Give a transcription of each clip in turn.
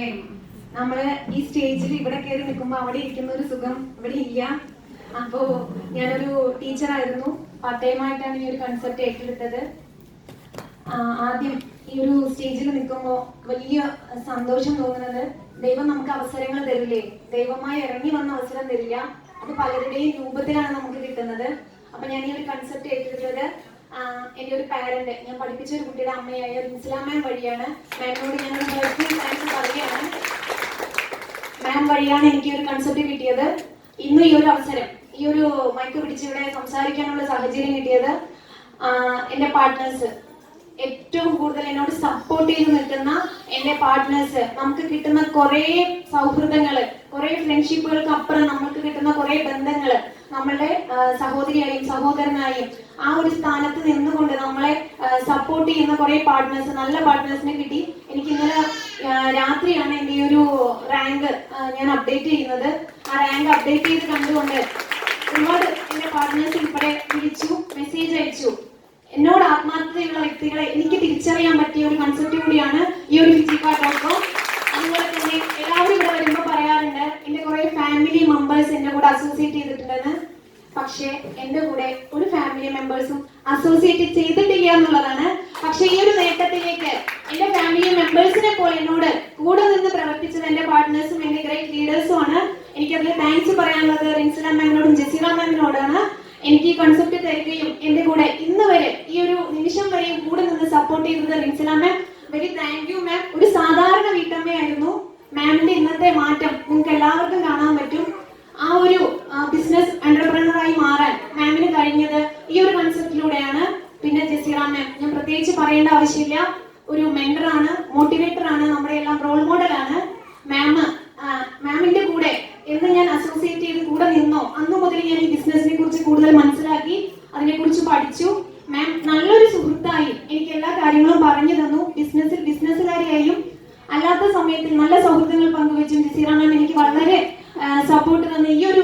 Amen. നമ്മൾ ഈ സ്റ്റേജിൽ ഇവിടെ കയറി നിൽക്കുമ്പോൾ അവിടെ ഇരിക്കുന്ന ഒരു സുഖം ഇവിടെ ഇല്ല. അപ്പോ ഞാനൊരു ടീച്ചറായിരുന്നു. പാർട്ട് ടൈം ആയിട്ടാണ് ഈ ഒരു കൺസെപ്റ്റ് ഏറ്റെടുത്തത്. ആദ്യം ഈ ഒരു സ്റ്റേജിൽ നിൽക്കുമ്പോൾ വലിയ സന്തോഷം തോന്നുന്നത് ദൈവം നമുക്ക് അവസരങ്ങൾ തരില്ലേ? ദൈവമായി ഇറങ്ങി വന്ന അവസരം തരില്ല. അത് പലരുടെയും രൂപത്തിലാണ് നമുക്ക് കിട്ടുന്നത്. അപ്പൊ ഞാൻ ഈ ഒരു കൺസെപ്റ്റ് ഏറ്റെടുത്തത് എന്റെ ഒരു പാരന്റ് ഞാൻ പഠിപ്പിച്ച ഒരു കുട്ടിയുടെ അമ്മയായ റിൻസിലാ മാം വഴിയാണ്. മാമിനോട് ഞാൻ ഒരു പേഴ്സണൽ താങ്ക്സ് പറയുകയാണ് മാം വഴിയാണ് എനിക്ക് ഒരു കൺസെപ്റ്റ് കിട്ടിയത്. ഇന്ന് ഈ ഒരു അവസരം ഈ ഒരു മൈക്ക് പിടിച്ച് ഇവിടെ സംസാരിക്കാനുള്ള സാഹചര്യം കിട്ടിയത് എന്റെ എന്റെ പാർട്ട്നേഴ്സ് ഏറ്റവും കൂടുതൽ എന്നോട് സപ്പോർട്ട് ചെയ്ത് നിൽക്കുന്ന എന്റെ പാർട്ട്നേഴ്സ് നമുക്ക് കിട്ടുന്ന കുറേ സൗഹൃദങ്ങൾ കുറേ ഫ്രണ്ട്ഷിപ്പുകൾക്ക് അപ്പുറം നമുക്ക് കിട്ടുന്ന കുറേ ബന്ധങ്ങൾ നമ്മളുടെ സഹോദരിയായും സഹോദരനായും ആ ഒരു സ്ഥാനത്ത് നിന്നുകൊണ്ട് നമ്മളെ സപ്പോർട്ട് ചെയ്യുന്ന കുറേ പാർട്ട്നേഴ്സ് നല്ല പാർട്ട്നേഴ്സിനെ കിട്ടി. എനിക്ക് ഇന്നലെ രാത്രിയാണ് എന്റെ ഈ ഒരു റാങ്ക് അപ്ഡേറ്റ് ചെയ്യുന്നത്. ആ റാങ്ക് അപ്ഡേറ്റ് ചെയ്ത് കണ്ടുകൊണ്ട് ഒരുപാട് എന്റെ പാർട്ട്നേഴ്സ് ഉൾപ്പെടെ വിളിച്ചു മെസ്സേജ് അയച്ചു. എന്നോട് ആത്മാർത്ഥതയുള്ള വ്യക്തികളെ എനിക്ക് തിരിച്ചറിയാൻ പറ്റിയ ഒരു കൺസെപ്റ്റ് കൂടിയാണ് ഈ ഒരു ഫിജിക്ക ഡോട്ട് കോം അതുപോലെ തന്നെ എല്ലാവരും ഇവിടെ വരുമ്പോൾ പറയാറുണ്ട് എന്റെ കുറെ ഫാമിലി മെമ്പേഴ്സ് എന്റെ കൂടെ അസോസിയേറ്റ് ചെയ്തിട്ടുണ്ടെന്ന്. പക്ഷേ എന്റെ കൂടെ ഒരു ഫാമിലി മെമ്പേഴ്സും അസോസിയേറ്റ് ചെയ്തിട്ടില്ല എന്നുള്ളതാണ്. പക്ഷെ ഈ ഒരു നേട്ടത്തിലേക്ക് എന്റെ ഫാമിലി മെമ്പേഴ്സിനെ പോലെ എന്നോട് കൂടെ നിന്ന് പ്രവർത്തിച്ചത് എന്റെ പാർട്ട്നേഴ്സും എന്റെ ഗ്രേറ്റ് ലീഡേഴ്സും ആണ്. എനിക്ക് എനിക്കതിൽ താങ്ക്സ് പറയാനുള്ളത് റിൻസില മാമിനോടും ജസീറ മാമിനോടാണ് എനിക്ക് ഈ കൺസെപ്റ്റ് തരികയും എന്റെ കൂടെ ഇന്ന് വരെ ഈ ഒരു നിമിഷം വരെയും കൂടെ നിന്ന് സപ്പോർട്ട് ചെയ്തത് Rinsila ma'am very thank you ma'am ഒരു സാധാരണ വീട്ടമ്മയായിരുന്നു. മാമിന്റെ ഇന്നത്തെ മാറ്റം നിങ്ങൾക്ക് എല്ലാവർക്കും കാണാൻ പറ്റും. ആ ഒരു ബിസിനസ് എന്റർപ്രണറായി മാറാൻ മാമിന് കഴിഞ്ഞത് ഈ ഒരു കൺസെപ്റ്റിലൂടെയാണ് പിന്നെ ജസീറ മാം ഞാൻ പ്രത്യേകിച്ച് പറയേണ്ട ആവശ്യമില്ല. ഒരു മോട്ടിവേറ്റർ ആണ് നമ്മുടെ എല്ലാം റോൾ മോഡൽ ആണ്. മാം മാമിന്റെ കൂടെ എന്ന് ഞാൻ അസോസിയേറ്റ് ചെയ്ത് കൂടെ നിന്നോ അന്ന് മുതൽ ഞാൻ ഈ ബിസിനസിനെ കുറിച്ച് കൂടുതൽ മനസ്സിലാക്കി അതിനെ കുറിച്ച് പഠിച്ചു. മാം നല്ലൊരു സുഹൃത്തായി എനിക്ക് എല്ലാ കാര്യങ്ങളും പറഞ്ഞു തന്നു. ബിസിനസ്സിൽ ബിസിനസ്സുകാരിയായും അല്ലാത്ത സമയത്തിൽ നല്ല സൗഹൃദങ്ങൾ പങ്കുവെച്ചും. ജസീറ മാം എനിക്ക് വളരെ സപ്പോർട്ട് തന്ന ഈ ഒരു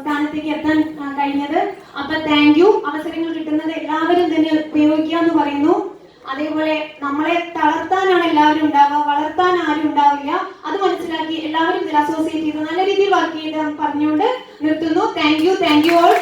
സ്ഥാനത്തേക്ക് എത്താൻ കഴിഞ്ഞത്. അപ്പൊ താങ്ക് യു അവസരങ്ങൾ കിട്ടുന്നത് എല്ലാവരും തന്നെ ഉപയോഗിക്കുക എന്ന് പറയുന്നു. അതേപോലെ നമ്മളെ തളർത്താനാണ് എല്ലാവരും ഉണ്ടാവുക വളർത്താൻ ആരും ഉണ്ടാവില്ല. അത് മനസ്സിലാക്കി എല്ലാവരും ഇതിൽ അസോസിയേറ്റ് ചെയ്ത് നല്ല രീതിയിൽ വർക്ക് ചെയ്ത് പറഞ്ഞുകൊണ്ട് നിർത്തുന്നു. Thank you thank you all